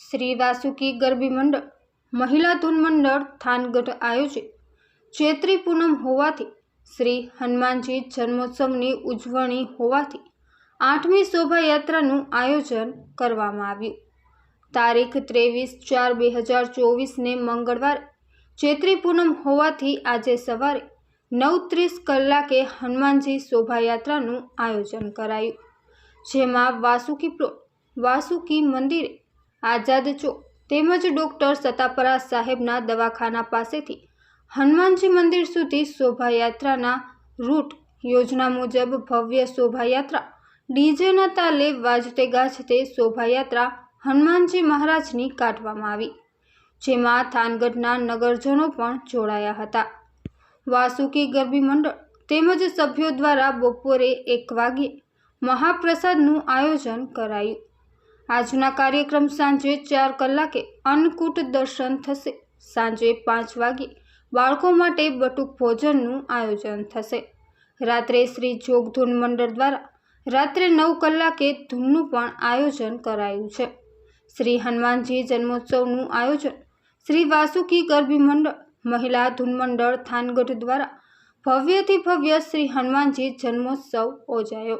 શ્રી વાસુકી ગરબી મંડળ, મહિલા ધૂન મંડળ થાનગઢ આયોજિત. ચૈત્રી પૂનમ હોવાથી, શ્રી હનુમાનજી જન્મોત્સવની ઉજવણી હોવાથી આઠમી શોભાયાત્રાનું આયોજન કરવામાં આવ્યું. તારીખ ત્રેવીસ ચાર બે હજાર ચોવીસને મંગળવારે ચૈત્રી પૂનમ હોવાથી આજે સવારે નવ ત્રીસ કલાકે હનુમાનજી શોભાયાત્રાનું આયોજન કરાયું. જેમાં વાસુકી પ્લોટ વાસુકી મંદિરે આઝાદ ચોક તેમજ ડૉક્ટર સતાપરા સાહેબના દવાખાના પાસેથી હનુમાનજી મંદિર સુધી શોભાયાત્રાના રૂટ યોજના મુજબ ભવ્ય શોભાયાત્રા. ડીજેના તાલે વાજતે ગાજતે શોભાયાત્રા હનુમાનજી મહારાજની કાઢવામાં આવી, જેમાં થાનગઢના નગરજનો પણ જોડાયા હતા. વાસુકી ગરબી મંડળ તેમજ સભ્યો દ્વારા બપોરે એક વાગ્યે મહાપ્રસાદનું આયોજન કરાયું. આજના કાર્યક્રમ સાંજે ચાર કલાકે અન્નકૂટ દર્શન થશે. સાંજે પાંચ વાગે બાળકો માટે બટુક ભોજનનું આયોજન થશે. રાત્રે શ્રી જોગધૂન મંડળ દ્વારા રાત્રે નવ કલાકે ધૂનનું પણ આયોજન કરાયું છે. શ્રી હનુમાનજી જન્મોત્સવનું આયોજન શ્રી વાસુકી ગરબી મંડળ, મહિલા ધૂન મંડળ, થાનગઢ દ્વારા ભવ્યથી ભવ્ય શ્રી હનુમાનજી જન્મોત્સવ યોજાયો.